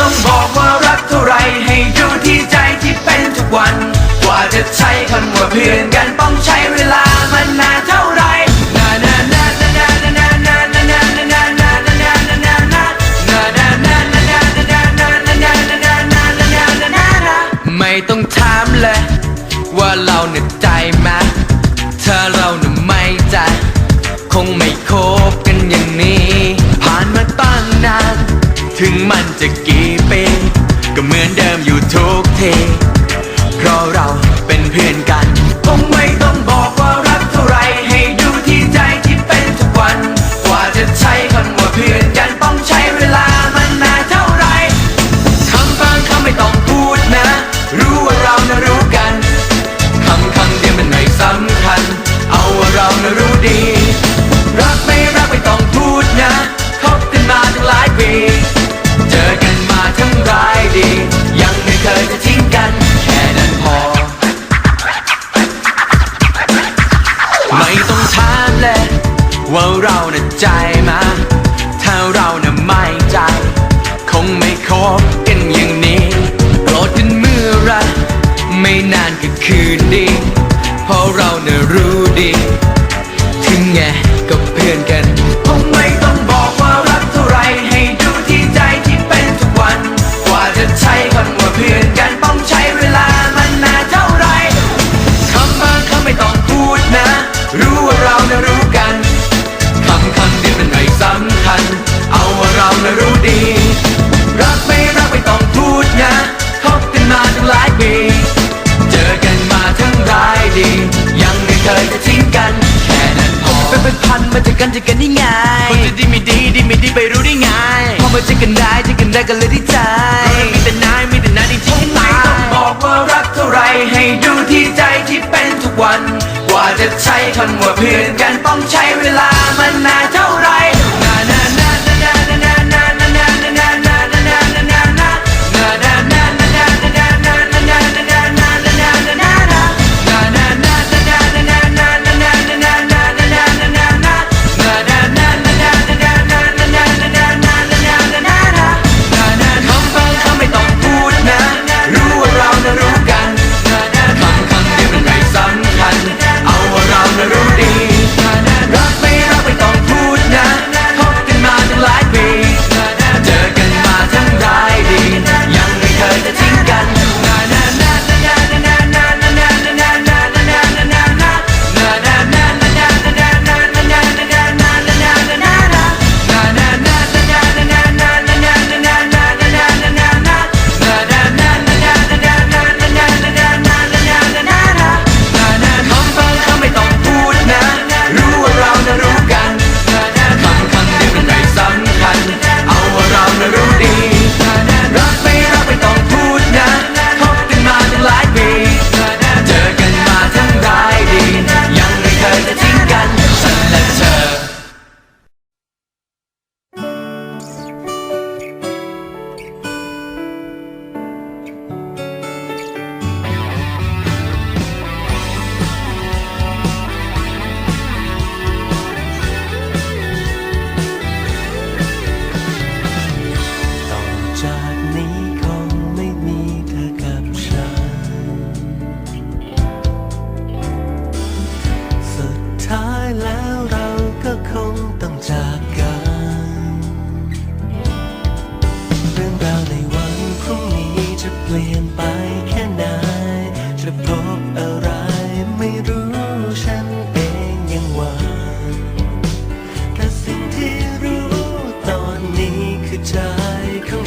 ต้องบอกว่ารักเท่าไรให้อยู่ที่ใจที่เป็นทุกวัน กว่าจะใช้คำว่าเพื่อนกันต้องใช้เวลา ถึงมันจะกี่ปีก็เหมือนเดิมอยู่ทุกที เพราะเราเป็นเพื่อนกันคงไม่ต้องบอกว่ารักเท่าไรให้ดูที่ใจที่เป็นทุกวัน กว่าจะใช้คนว่าเพื่อนกันต้องใช้เวลามันนานเท่าไรคำบางคำไม่ต้องพูดนะ รู้ว่าเรานะรู้กันคำคำเดียวมันไม่สำคัญ เอาว่าเรานะรู้ดี รักไม่รักไม่ต้องพูดนะคบกันมาตั้งหลายปี chicken die, chicken neck, a little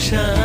sunshine.